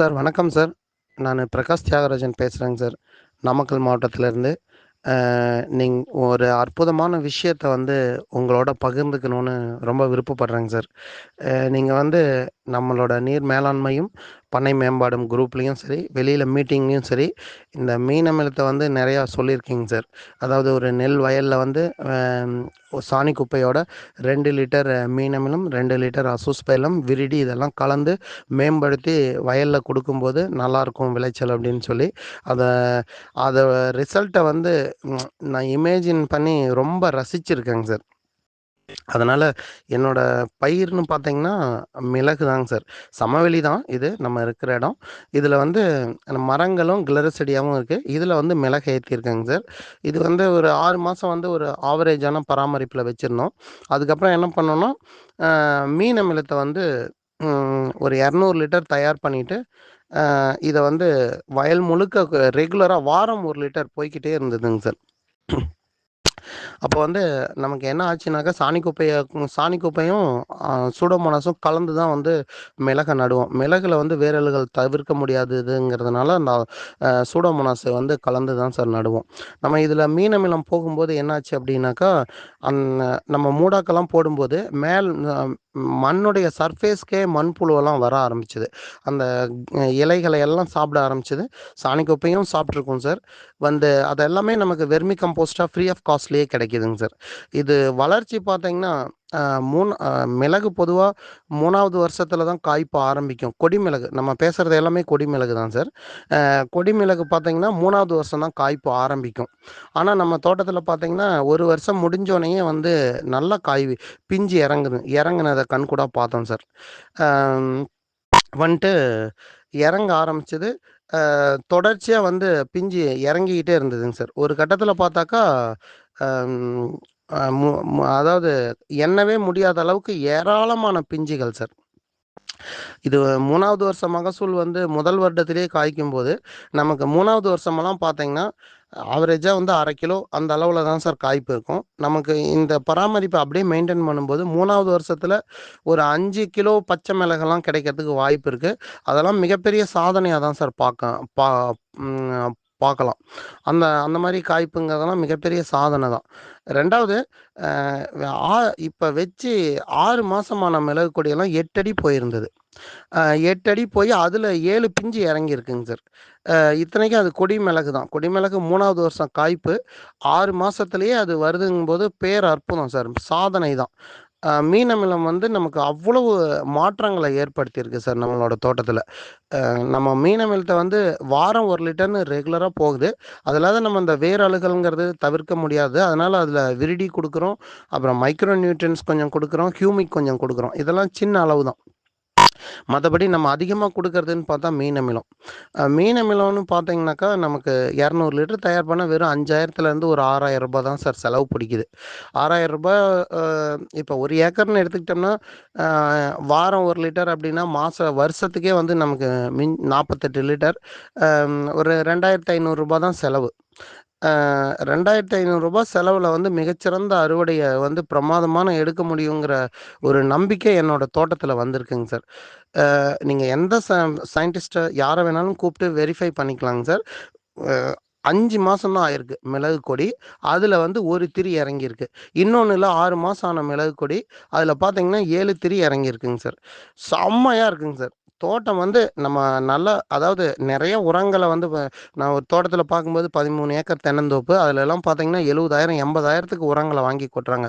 Sir வணக்கம் sir. நான் பிரகாஷ் தியாகராஜன் பேசுகிறேங்க சார். நாமக்கல் மாவட்டத்திலேருந்து. நீங் ஒரு அற்புதமான விஷயத்த வந்து உங்களோட பகிர்ந்துக்கணும்னு ரொம்ப விருப்பப்படுறேங்க சார். நீங்கள் வந்து நம்மளோட நீர் மேலாண்மையும் பண்ணை மேம்பாடும் குரூப்லேயும் சரி வெளியில் மீட்டிங்லேயும் சரி இந்த மீன் அமிலத்தை வந்து நிறையா சொல்லியிருக்கீங்க சார். அதாவது ஒரு நெல் வயலில் வந்து சாணி குப்பையோட ரெண்டு லிட்டர் மீன் அமிலம் ரெண்டு லிட்டர் அசுஸ்பைலம் விரிடி இதெல்லாம் கலந்து மேம்படுத்தி வயலில் கொடுக்கும்போது நல்லாயிருக்கும் விளைச்சல் அப்படின்னு சொல்லி. அதை அதை ரிசல்ட்டை வந்து நான் இமேஜின் பண்ணி ரொம்ப ரசிச்சிருக்கேங்க சார். அதனால் என்னோட பயிர்னு பார்த்தீங்கன்னா மிளகு தாங்க சார். சமவெளி தான் இது. நம்ம இருக்கிற இடம். இதில் வந்து மரங்களும் கிளறு செடியாகவும் இருக்குது இதில் வந்து மிளகு ஏற்றிருக்கேங்க சார். இது வந்து ஒரு ஆறு மாதம் வந்து ஒரு ஆவரேஜான பராமரிப்பில் வச்சுருந்தோம். அதுக்கப்புறம் என்ன பண்ணோன்னா மீன் அமிலத்தை வந்து ஒரு இரநூறு லிட்டர் தயார் பண்ணிவிட்டு இதை வந்து வயல் முழுக்க ரெகுலராக வாரம் ஒரு லிட்டர் போய்க்கிட்டே இருந்ததுங்க சார். அப்போ வந்து நமக்கு என்ன ஆச்சுனாக்கா சாணி குப்பையை சாணி குப்பையும் சூடோமோனாஸும் கலந்து தான் வந்து மிளகை நடுவோம். மிளகுல வந்து வேரல்கள் தவிர்க்க முடியாததுங்கிறதுனால அந்த சூடோமோனாஸ் வந்து கலந்து தான் சார் நடுவோம். நம்ம இதில் மீனமிலம் போகும்போது என்னாச்சு அப்படின்னாக்கா அந் நம்ம மூடாக்கெல்லாம் போடும்போது மேல் மண்ணுடைய சர்ஃபேஸ்க்கே மண்புழுவெல்லாம் வர ஆரம்பிச்சுது. அந்த இலைகளை எல்லாம் சாப்பிட ஆரம்பிச்சுது. சாணி குப்பையும் சாப்பிட்ருக்கோம் சார். வந்து அதெல்லாமே நமக்கு வெர்மி கம்போஸ்டாக ஃப்ரீ ஆஃப் காஸ்ட்லேயே கிடைக்குதுங்க சார். இது வளர்ச்சி பார்த்தீங்கன்னா மூணு மிளகு பொதுவாக மூணாவது வருஷத்துல தான் காய்ப்பு ஆரம்பிக்கும். கொடி மிளகு நம்ம பேசுகிறது எல்லாமே கொடி மிளகு தான் சார். கொடி மிளகு பார்த்தீங்கன்னா மூணாவது வருஷம் தான் காய்ப்பு ஆரம்பிக்கும். ஆனால் நம்ம தோட்டத்தில் பார்த்தீங்கன்னா ஒரு வருஷம் முடிஞ்சோடனே வந்து நல்லா காய் பிஞ்சு இறங்குது. இறங்குனதை கண் கூட பார்த்தோம் சார். வந்துட்டு இறங்க ஆரம்பிச்சது தொடர்ச்சியாக வந்து பிஞ்சு இறங்கிக்கிட்டே இருந்ததுங்க சார். ஒரு கட்டத்தில் பார்த்தாக்கா மு- அதாவது எண்ணவே முடியாத அளவுக்கு ஏராளமான பிஞ்சுகள் சார். இது மூணாவது வருஷ மகசூல் வந்து முதல் வருடத்திலேயே காய்க்கும் போது நமக்கு மூணாவது வருஷமெல்லாம் பார்த்தீங்கன்னா ஆவரேஜாக வந்து அரை கிலோ அந்த அளவில் தான் சார் காய்ப்பு இருக்கும். நமக்கு இந்த பராமரிப்பை அப்படியே மெயின்டைன் பண்ணும்போது மூணாவது வருஷத்தில் ஒரு அஞ்சு கிலோ பச்சை மிளகெல்லாம் கிடைக்கிறதுக்கு வாய்ப்பு இருக்குது அதெல்லாம் மிகப்பெரிய சாதனையாக தான் சார் பார்க்க பா பார்க்கலாம். அந்த அந்த மாதிரி காய்ப்புங்கிறதெல்லாம் மிகப்பெரிய சாதனை தான். ரெண்டாவது ஆ- இப்போ வச்சு ஆறு மாதமான மிளகு கொடியெல்லாம் எட்டடி போயிருந்தது. எட்டடி போய் அதில் ஏழு பிஞ்சு இறங்கியிருக்குங்க சார். இத்தனைக்கும் அது கொடி மிளகு தான். கொடி மிளகு மூணாவது வருஷம் காய்ப்பு. ஆறு மாதத்துலேயே அது வருதுங்கும்போது பேர் அற்புதம் சார். சாதனை தான். அஹ், மீன் அமிலம் வந்து நமக்கு அவ்வளவு மாற்றங்களை ஏற்படுத்தியிருக்கு சார் நம்மளோட தோட்டத்தில். நம்ம மீன் அமிலத்தை வந்து வாரம் ஒரு லிட்டர்னு ரெகுலராக போகுது. அதில் நம்ம இந்த வேர் அழுகல்ங்கிறது தவிர்க்க முடியாது. அதனால் அதில் விரிடி கொடுக்குறோம். அப்புறம் மைக்ரோ நியூட்ரியன்ஸ் கொஞ்சம் கொடுக்குறோம். ஹியூமிக் கொஞ்சம் கொடுக்குறோம். இதெல்லாம் சின்ன அளவு தான். மற்றபடி நம்ம அதிகமாக கொடுக்கறதுன்னு பார்த்தா மீன் அமிலம். மீன் அமிலம்னு பார்த்தீங்கன்னாக்கா நமக்கு இரநூறு லிட்டர் தயார் பண்ண வெறும் அஞ்சாயிரத்துலேருந்து ஒரு ஆறாயிரம் ரூபாய் தான் சார் செலவு பிடிக்குது. ஆறாயிரம் ரூபாய் இப்போ ஒரு ஏக்கர்னு எடுத்துக்கிட்டோம்னா வாரம் ஒரு லிட்டர் அப்படின்னா மாத வருஷத்துக்கே வந்து நமக்கு மின் நாற்பத்தெட்டு லிட்டர் ஒரு ரெண்டாயிரத்து ஐநூறுரூபா தான் செலவு. ரெண்டாயிரத்தி ஐநூறுரூபா செலவில் வந்து மிகச்சிறந்த அறுவடையை வந்து பிரமாதமான எடுக்க முடியுங்கிற ஒரு நம்பிக்கை என்னோட தோட்டத்தில் வந்திருக்குங்க சார். நீங்கள் எந்த சயின்டிஸ்ட்டை யாரை வேணாலும் கூப்பிட்டு வெரிஃபை பண்ணிக்கலாங்க சார். அஞ்சு மாதம் தான் ஆயிருக்கு மிளகு கொடி. அதில் வந்து ஒரு திரி இறங்கியிருக்கு. இன்னொன்றுல ஆறு மாதம் ஆன மிளகு கொடி. அதில் பார்த்தீங்கன்னா ஏழு திரி இறங்கியிருக்குங்க சார். செம்மையாக இருக்குங்க சார். தோட்டம் வந்து நம்ம நல்லா அதாவது நிறைய உரங்களை வந்து நான் ஒரு தோட்டத்தில் பார்க்கும்போது பதிமூணு ஏக்கர் தென்னந்தோப்பு. அதில் எல்லாம் பார்த்தீங்கன்னா எழுபதாயிரம் எண்பதாயிரத்துக்கு உரங்களை வாங்கி கொட்டுறாங்க.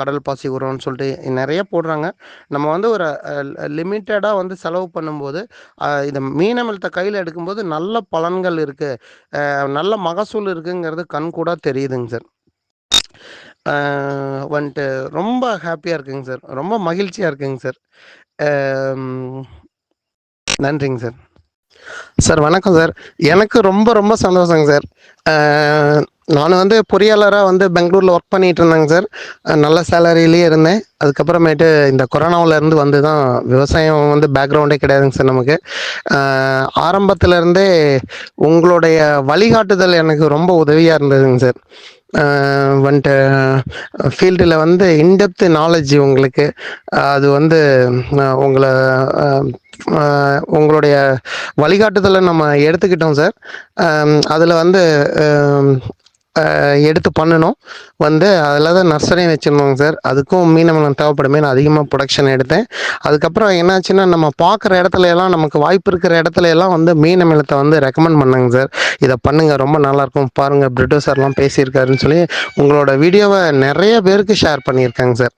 கடல் பாசி உரம்னு சொல்லிட்டு நிறைய போடுறாங்க. நம்ம வந்து ஒரு லிமிட்டடாக வந்து செலவு பண்ணும்போது இந்த மீனமிழ்த்த கையில் எடுக்கும்போது நல்ல பலன்கள் இருக்குது நல்ல மகசூல் இருக்குங்கிறது கண் கூட தெரியுதுங்க சார். வந்துட்டு ரொம்ப ஹாப்பியாக இருக்குங்க சார். ரொம்ப மகிழ்ச்சியாக இருக்குங்க சார். நன்றிங்க சார். சார் வணக்கம் சார். எனக்கு ரொம்ப ரொம்ப சந்தோஷங்க சார். நான் வந்து பொறியாளராக வந்து பெங்களூரில் ஒர்க் பண்ணிகிட்டு இருந்தேங்க சார் நல்ல சேலரியிலேயே இருந்தேன். அதுக்கப்புறமேட்டு இந்த கொரோனாவிலேருந்து வந்து தான் விவசாயம் வந்து பேக்ரவுண்டே கிடையாதுங்க சார் நமக்கு. அஹ், இருந்தே உங்களுடைய வழிகாட்டுதல் எனக்கு ரொம்ப உதவியாக இருந்ததுங்க சார். வந்துட்டு ஃபீல்டில் வந்து இன்டெப்த் நாலேஜ் உங்களுக்கு அது வந்து உங்களை உங்களுடைய வழிகாட்டுதலை நம்ம எடுத்துக்கிட்டோம் சார் அதில் வந்து எடுத்து பண்ணணும். வந்து அதில் தான் நர்சரி வச்சுருந்தோங்க சார். அதுக்கும் மீனவளம் தேவைப்படுமே. நான் அதிகமாக ப்ரொடக்ஷன் எடுத்தேன். அதுக்கப்புறம் என்னாச்சுன்னா நம்ம பார்க்குற இடத்துல எல்லாம் நமக்கு வாய்ப்பு இருக்கிற இடத்துல எல்லாம் வந்து மீனமிலத்தை வந்து ரெக்கமெண்ட் பண்ணாங்க சார். இதை பண்ணுங்கள் ரொம்ப நல்லாயிருக்கும். பாருங்கள் பிரிட்டோ சார்லாம் பேசியிருக்காருன்னு சொல்லி உங்களோட வீடியோவை நிறைய பேருக்கு ஷேர் பண்ணியிருக்காங்க சார்.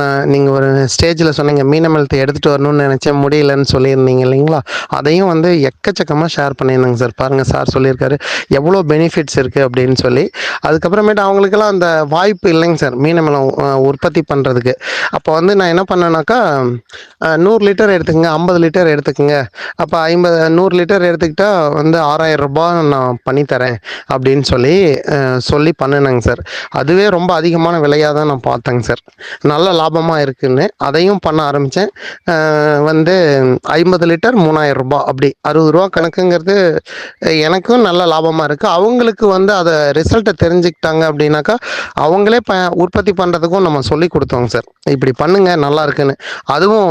நான் நீங்கள் ஒரு ஸ்டேஜில் சொன்னீங்க மீனமிலத்தை எடுத்துகிட்டு வரணும்னு நினச்சேன். முடியலன்னு சொல்லியிருந்தீங்க இல்லைங்களா? அதையும் வந்து எக்கச்சக்கமாக ஷேர் பண்ணியிருந்தாங்க சார். பாருங்கள் சார் சொல்லியிருக்காரு. எவ்வளோ பெனிஃபிட்ஸ் இருக்குது அப்படின்னு சொல்லி அதுக்கப்புறமேட்டு அவங்களுக்கெல்லாம் அந்த வாய்ப்பு இல்லைங்க சார். மீனமிலம் உற்பத்தி பண்ணுறதுக்கு அப்போ வந்து நான் என்ன பண்ணேனாக்கா நூறு லிட்டர் எடுத்துக்கங்க ஐம்பது லிட்டர் எடுத்துக்கங்க. அப்போ ஐம்பது நூறு லிட்டர் எடுத்துக்கிட்டா வந்து ஆறாயிரம் ரூபாய் நான் பண்ணித்தரேன் அப்படின்னு சொல்லி சொல்லி பண்ணினேங்க சார். அதுவே ரொம்ப அதிகமான விலையாக தான் நான் பார்த்தேங்க சார். நல்ல லாபமாக இருக்குன்னு அதையும் பண்ண ஆரம்பித்தேன் வந்து ஐம்பது லிட்டர் மூணாயிரம் ரூபாய் அப்படி அறுபது ரூபா கணக்குங்கிறது எனக்கும் நல்ல லாபமாக இருக்குது அவங்களுக்கு வந்து அது ரிசல்ட்டை தெரிஞ்சுக்கிட்டாங்க அப்படின்னாக்கா அவங்களே ப உற்பத்தி பண்ணுறதுக்கும் நம்ம சொல்லி கொடுத்தோங்க சார். இப்படி பண்ணுங்க நல்லா இருக்குன்னு. அதுவும்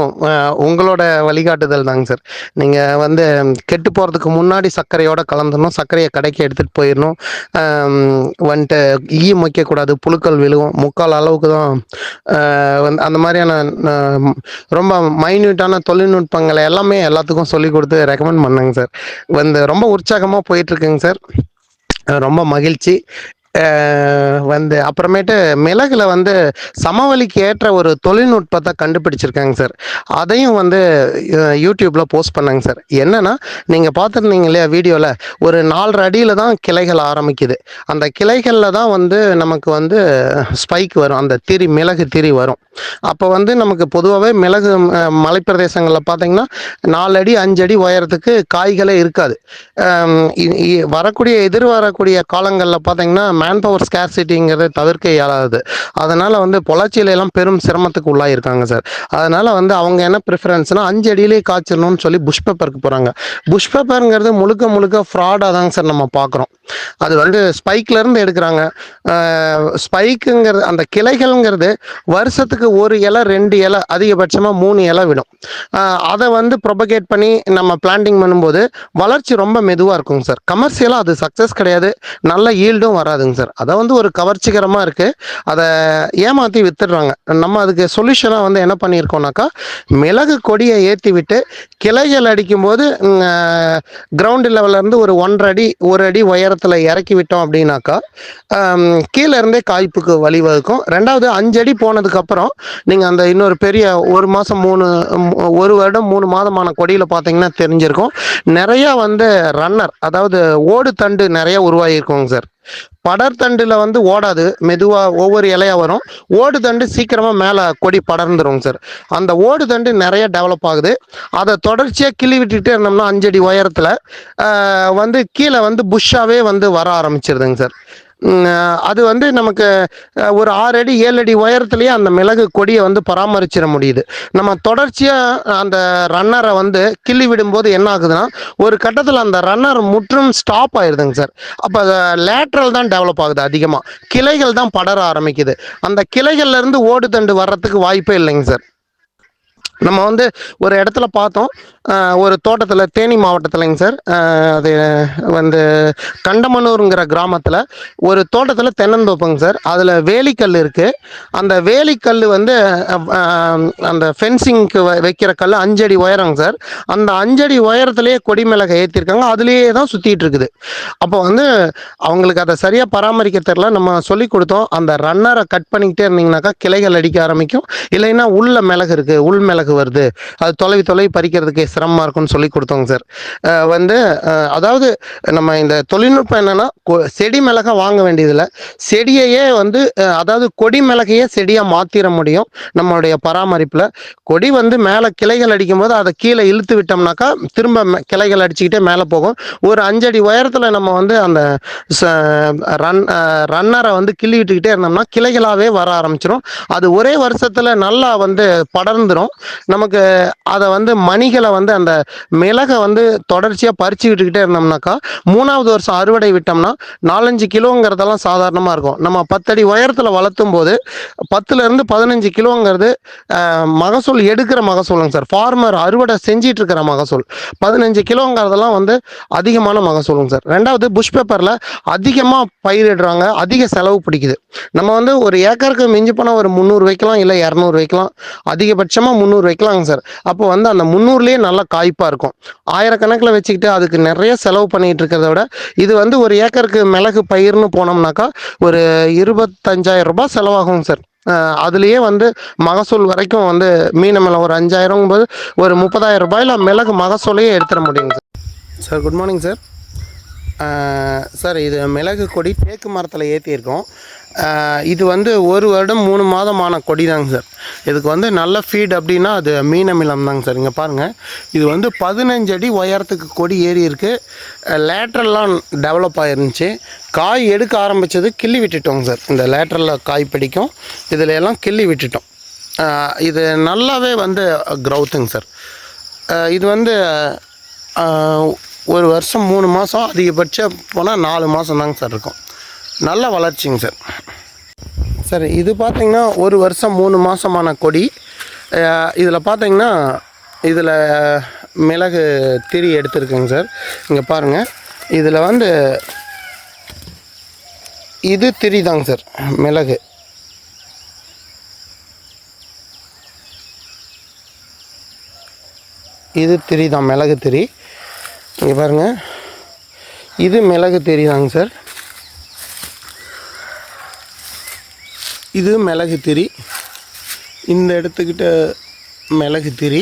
உங்களோட வழிகாட்டுதல் தாங்க சார். நீங்கள் வந்து கெட்டு போகிறதுக்கு முன்னாடி சர்க்கரையோட கலந்துடணும் சர்க்கரையை கடைக்கு எடுத்துகிட்டு போயிடணும். வந்துட்டு ஈ வைக்கக்கூடாது புழுக்கள் விழுவும். முக்கால் அளவுக்கு தான் வந்து அந்த மாதிரியான ரொம்ப மைன்யூட்டான தொழில்நுட்பங்களை எல்லாமே எல்லாத்துக்கும் சொல்லி கொடுத்து ரெக்கமெண்ட் பண்ணேங்க சார். வந்து ரொம்ப உற்சாகமாக போயிட்டுருக்குங்க சார். ரொம்ப மகிழ்ச்சி. வந்து அப்புறமேட்டு மிளகுல வந்து சமவெளிக்கு ஏற்ற ஒரு தொழில்நுட்பத்தை கண்டுபிடிச்சிருக்காங்க சார். அதையும் வந்து யூடியூப்பில் யூடியூப்ல போஸ்ட் பண்ணாங்க சார். என்னன்னா நீங்க பார்த்துருந்தீங்க இல்லையா வீடியோவில் ஒரு நாலரை அடியில் தான் கிளைகள் ஆரம்பிக்குது. அந்த கிளைகளில் தான் வந்து நமக்கு வந்து ஸ்பைக் வரும். அந்த திரி மிளகு திரி வரும். அப்போ வந்து நமக்கு பொதுவாகவே மிளகு மலைப்பிரதேசங்களில் பார்த்தீங்கன்னா நாலு அடி அஞ்சு அடி உயரத்துக்கு காய்களே இருக்காது. வரக்கூடிய எதிர் வரக்கூடிய காலங்களில் பார்த்தீங்கன்னா மேன் பவர் ஸ்கேர்சிட்டிங்கிறத தவிர்க்க இயலாது. அதனால் வந்து பொள்ளாச்சியில எல்லாம் பெரும் சிரமத்துக்கு உள்ளாயிருக்காங்க சார் அதனால் வந்து அவங்க என்ன ப்ரிஃபரன்ஸ்னா அஞ்சு அடியிலே காய்ச்சணும்னு சொல்லி புஷ் பேப்பருக்கு போகிறாங்க புஷ் பேப்பருங்கிறது முழுக்க முழுக்க ஃப்ராடாக தாங்க சார் நம்ம பார்க்குறோம் அது வந்து ஸ்பைக்ல இருந்து எடுக்கிறாங்க. ஸ்பைக்குங்கிறது அந்த கிளைகள்ங்கிறது வருஷத்துக்கு ஒரு இலை ரெண்டு இலை அதிகபட்சமாக மூணு இலை விடும். அதை வந்து ப்ரொபகேட் பண்ணி நம்ம பிளான்டிங் பண்ணும்போது வளர்ச்சி ரொம்ப மெதுவாக இருக்குங்க சார். கமர்ஷியலாக அது சக்ஸஸ் கிடையாது. நல்ல ஈல்டும் வராதுங்க சார். அதை வந்து ஒரு கவர்ச்சிகரமாக இருக்குது அதை ஏமாற்றி வித்துடுறாங்க. நம்ம அதுக்கு சொல்யூஷனாக வந்து என்ன பண்ணியிருக்கோம்னாக்கா மிளகு கொடியை ஏற்றி விட்டு கிளைகள் அடிக்கும்போது கிரவுண்டு லெவல்லேருந்து ஒரு ஒன்றரை அடி ஒரு அடி உயரத்தில் இறக்கி விட்டோம் அப்படின்னாக்கா கீழே இருந்தே காய்ப்புக்கு வழிவகுக்கும். ரெண்டாவது அஞ்சு அடி போனதுக்கப்புறம் நீங்கள் அந்த இன்னொரு பெரிய ஒரு மாதம் மூணு ஒரு வருடம் மூணு மாதமான கொடியில் பார்த்தீங்கன்னா தெரிஞ்சிருக்கும். நிறையா வந்து ரன்னர் அதாவது ஓடு தண்டு நிறைய உருவாகியிருக்குங்க சார். படர்தண்டில் வந்து ஓடாது. மெதுவாக ஒவ்வொரு இலையா வரும். ஓடு தண்டு சீக்கிரமாக மேலே கொடி படர்ந்துருங்க சார் அந்த ஓடு தண்டு நிறைய டெவலப் ஆகுது. அதை தொடர்ச்சியாக கிள்ளி விட்டுட்டே இருந்தோம்னா அஞ்சடி உயரத்தில் வந்து கீழே வந்து புஷ்ஷாகவே வந்து வர ஆரம்பிச்சிருதுங்க சார் அது வந்து நமக்கு ஒரு ஆறு அடி ஏழு அடி உயரத்துலேயே அந்த மிளகு கொடியை வந்து பராமரிச்சிட முடியுது. நம்ம தொடர்ச்சியாக அந்த ரன்னரை வந்து கிள்ளி விடும்போது என்ன ஆகுதுன்னா ஒரு கட்டத்தில் அந்த ரன்னர் முற்றும் ஸ்டாப் ஆயிடுதுங்க சார். அப்போ லேட்ரல் தான் டெவலப் ஆகுது அதிகமாக கிளைகள் தான் படர ஆரம்பிக்குது. அந்த கிளைகள்லேருந்து ஓடு தண்டு வர்றதுக்கு வாய்ப்பே இல்லைங்க சார். நம்ம வந்து ஒரு இடத்துல பார்த்தோம். ஒரு தோட்டத்தில் தேனி மாவட்டத்தில்ங்க சார். அது வந்து கண்டமனூருங்கிற கிராமத்தில் ஒரு தோட்டத்தில் தென்னந்தோப்புங்க சார். அதில் வேலிக்கல் இருக்குது அந்த வேலிக்கல் வந்து அந்த ஃபென்சிங்க்கு வைக்கிற கல் அஞ்சடி உயரங்க சார். அந்த அஞ்சடி உயரத்துலேயே கொடி மிளகை ஏற்றிருக்காங்க அதுலேயே தான் சுற்றிட்டு இருக்குது. அப்போ வந்து அவங்களுக்கு அதை சரியாக பராமரிக்க தெரில நம்ம சொல்லி கொடுத்தோம். அந்த ரன்னரை கட் பண்ணிக்கிட்டே இருந்தீங்கன்னாக்கா கிளைகள் அடிக்க ஆரம்பிக்கும். இல்லைன்னா உள்ள மிளகு இருக்குது உள் மிளகு வருது. அது தொலைவி தொலைவி பறிக்கிறதுக்கு சிரமமாக இருக்கும்னு சொல்லி கொடுத்தோங்க சார். வந்து அதாவது நம்ம இந்த தொழில்நுட்பம் என்னன்னா கொ- செடி மிளகா வாங்க வேண்டியதில்லை. செடியையே வந்து அதாவது கொடி மிளகையே செடியாக மாற்றிட முடியும் நம்மளுடைய பராமரிப்பில். கொடி வந்து மேலே கிளைகள் அடிக்கும்போது அதை கீழே இழுத்து விட்டோம்னாக்கா திரும்ப கிளைகள் அடிச்சுக்கிட்டே மேலே போகும். ஒரு அஞ்சடி உயரத்தில் நம்ம வந்து அந்த ச- ரன் ரன்னரை வந்து கிள்ளி விட்டுக்கிட்டே இருந்தோம்னா கிளைகளாகவே வர ஆரம்பிச்சிடும் அது ஒரே வருஷத்தில் நல்லா வந்து படர்ந்துடும் நமக்கு அதை வந்து மணிகளை வந்து அந்த மிளகை வந்து தொடர்ச்சியாக பறிச்சு விட்டுக்கிட்டே இருந்தோம்னாக்கா மூணாவது வருஷம் அறுவடை விட்டோம்னா நாலஞ்சு கிலோங்கிறதெல்லாம் சாதாரணமாக இருக்கும். நம்ம பத்தடி உயரத்தில் வளர்த்தும் போது பத்துலேருந்து பதினஞ்சு கிலோங்கிறது மகசூல் எடுக்கிற மகசூலுங்க சார். ஃபார்மர் அறுவடை செஞ்சிட்டு இருக்கிற மகசூல். பதினஞ்சு கிலோங்கிறதெல்லாம் வந்து அதிகமான மகசூலுங்க சார். ரெண்டாவது புஷ் பேப்பரில் அதிகமாக பயிரிடுறாங்க அதிக செலவு பிடிக்குது. நம்ம வந்து ஒரு ஏக்கருக்கு மிஞ்சி போனால் ஒரு முந்நூறு வைக்கலாம் இல்லை இரநூறு வைக்கலாம். அதிகபட்சமாக முந்நூறு வைக்கலாங்க சார். அப்போ வந்து அந்த முந்நூறுலேயே நல்லா காய்ப்பாக இருக்கும். ஆயிரக்கணக்கில் வச்சுக்கிட்டு அதுக்கு நிறைய செலவு பண்ணிகிட்டு இருக்கிறத விட இது வந்து ஒரு ஏக்கருக்கு மிளகு பயிர்னு போனோம்னாக்கா ஒரு இருபத்தஞ்சாயிரம் ரூபாய் செலவாகும் சார். அதுலேயே வந்து மகசூல் வரைக்கும் வந்து மீன மிளகு ஒரு அஞ்சாயிரம் போது ஒரு முப்பதாயிரம் ரூபாயில் மிளகு மகசூலையே எடுத்துட முடியுங்க sir. Sir good morning sir sir இது மிளகு கொடி தேக்கு மரத்தில் ஏற்றியிருக்கோம் இது வந்து ஒரு வருடம் மூணு மாதமான கொடி தாங்க சார். இதுக்கு வந்து நல்ல ஃபீட் அப்படின்னா அது மீனமிலம் தாங்க சார். இங்கே பாருங்கள் இது வந்து பதினஞ்சு அடி உயரத்துக்கு கொடி ஏறி இருக்குது லேட்ரல்லாம் டெவலப் ஆகிருந்துச்சி காய் எடுக்க ஆரம்பித்தது கிள்ளி விட்டுட்டோங்க சார். இந்த லேட்ரலில் காய் பிடிக்கும். இதில் எல்லாம் கிள்ளி விட்டுட்டோம். இது நல்லாவே வந்து க்ரௌத்துங்க சார். இது வந்து ஒரு வருஷம் மூணு மாதம் அதிகபட்சம் போனால் நாலு மாதம் தாங்க சார் இருக்கும். நல்ல வளர்ச்சிங்க சார். சார் இது பார்த்தீங்கன்னா ஒரு வருஷம் மூணு மாதமான கொடி. இதில் பார்த்திங்கன்னா இதில் மிளகு திரி எடுத்துருக்குங்க சார். இங்கே பாருங்கள் இதில் வந்து இது திரி தாங்க சார் மிளகு. இது திரி தான் மிளகு திரி. இங்கே பாருங்கள் இது மிளகு திரி தாங்க சார். இது மிளகு திரி. இந்த இடத்துக்கிட்ட மிளகு திரி.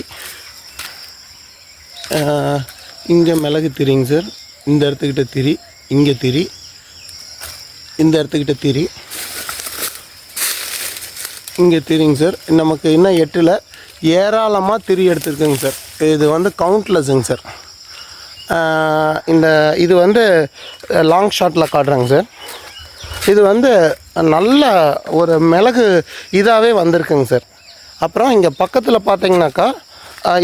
இங்கே மிளகு திரிங்க சார். இந்த இடத்துக்கிட்ட திரி இங்கே திரி. இந்த இடத்துக்கிட்ட திரி. இங்கே திரிங்க சார். நமக்கு இன்னும் எட்டில் ஏராளமாக திரி எடுத்துருக்குங்க சார். இது வந்து கவுண்ட்லெஸ்ஸுங்க சார். இந்த இது வந்து லாங் ஷாட்டில் காட்டுறாங்க சார். இது வந்து நல்ல ஒரு மிளகு இதாகவே வந்திருக்குங்க சார். அப்புறம் இங்கே பக்கத்தில் பார்த்தீங்கன்னாக்கா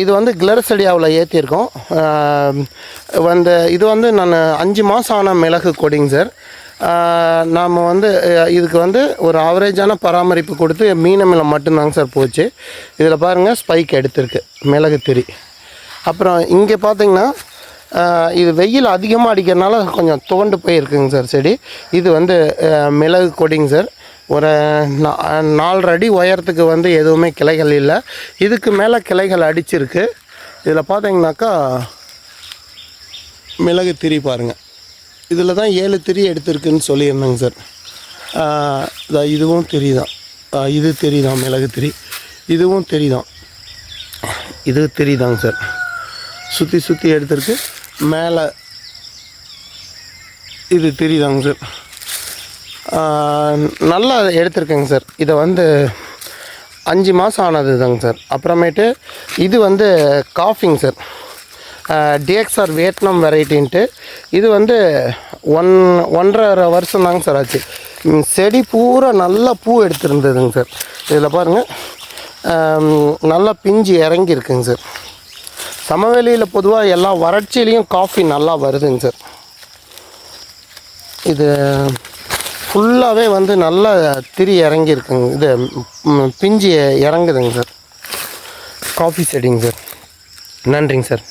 இது வந்து கிளரசடியாவில் ஏற்றிருக்கோம் வந்து இது வந்து நான் அஞ்சு மாதம் ஆன மிளகு கொடிங்க சார். நாம் வந்து இதுக்கு வந்து ஒரு ஆவரேஜான பராமரிப்பு கொடுத்து மீனமிலம் மட்டும்தாங்க சார் போச்சு. இதில் பாருங்கள் ஸ்பைக் எடுத்திருக்கு மிளகு திரி அப்புறம் இங்கே பார்த்திங்கன்னா இது வெயில் அதிகமாக அடிக்கிறனால கொஞ்சம் துவண்டு போயிருக்குங்க சார் செடி. இது வந்து மிளகு கொடிங்க சார். ஒரு நா- நாலரை அடி உயரத்துக்கு வந்து எதுவுமே கிளைகள் இல்லை. இதுக்கு மேலே கிளைகள் அடிச்சிருக்கு. இதில் பார்த்தீங்கன்னாக்கா மிளகு திரி பாருங்கள் இதில் தான் ஏழு திரி எடுத்திருக்குன்னு சொல்லியிருந்தேங்க சார். இதுவும் திரி தான் இது திரி தான் மிளகு திரி. இதுவும் திரி தான் இது திரி தாங்க சார். சுற்றி சுற்றி எடுத்திருக்கு. மேலே. இது தெரியுதாங்க சார் நல்லா எடுத்திருக்கேங்க சார் இதை வந்து அஞ்சு மாதம் ஆனது தாங்க சார் அப்புறமேட்டு இது வந்து காஃபிங் சார் டிஎக்ஸ்ஆர் வியட்நாம் வெரைட்டின்ட்டு இது வந்து ஒன் ஒன்றரை வருஷம் தாங்க சார் ஆச்சு செடி பூரா நல்லா பூ எடுத்திருந்ததுங்க சார் இதில் பாருங்கள் நல்லா பிஞ்சு இறங்கியிருக்குங்க சார் சமவெளியில் பொதுவாக எல்லா வறட்சியிலையும் காஃபி நல்லா வருதுங்க சார் இது ஃபுல்லாகவே வந்து நல்லா திரி இறங்கியிருக்குங்க. இது பிஞ்சி பிஞ்சு இறங்குதுங்க சார் காஃபி செடிங்க சார் நன்றிங்க சார்